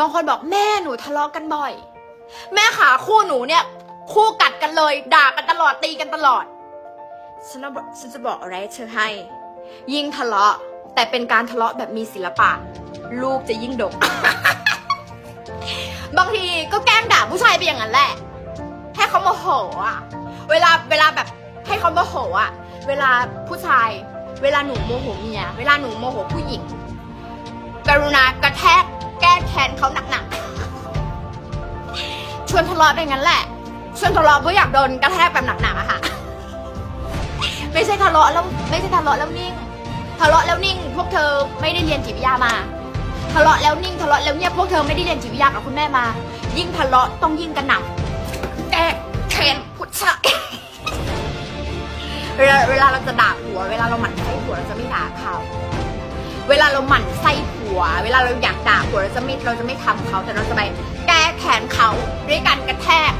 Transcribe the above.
บางคนบอกแม่หนูทะเลาะกันบ่อย แม่ขาคู่หนูเนี่ย คู่กัดกันเลย ด่ากันตลอดตีกันตลอด ฉันจะบอกฉันจะบอกอะไรให้เธอให้ ยิ่งทะเลาะ แต่เป็นการทะเลาะแบบมีศิลปะ ลูกจะยิ่งดก บางทีก็แกล้งด่าผู้ชายไปอย่างนั้นแหละให้เขาโมโหอะ เวลาเวลาแบบให้เขาโมโหอะ เวลาผู้ชาย เวลาหนูโมโหเมียเวลาหนูโมโหผู้หญิงกรุณา ชวนทะเลาะไปงั้นแหละชวนทะเลาะเพราะอยากโดนกระแทกแบบหนักๆอะค่ะ ไม่ใช่ทะเลาะแล้วไม่ใช่ทะเลาะแล้วนิ่ง ทะเลาะแล้วนิ่ง พวกเธอไม่ได้เรียนจิตวิทยามา ทะเลาะแล้วนิ่งทะเลาะแล้วเงียบพวกเธอไม่ได้เรียนจิตวิทยากับคุณแม่มา ยิ่งทะเลาะต้องยิ่งกระหน่ำแก้แค้นผู้ชายเวลาเวลาเราจะด่าผัว เวลาเราหมั่นไส้ผัวเราจะไม่ด่าเขา เวลาเราหมั่นไส้ผัว เวลาเราอยากด่าผัวเราจะไม่เราจะไม่ทำเขาแต่เราจะไปแก้แค้นเขาด้วยการกระแทก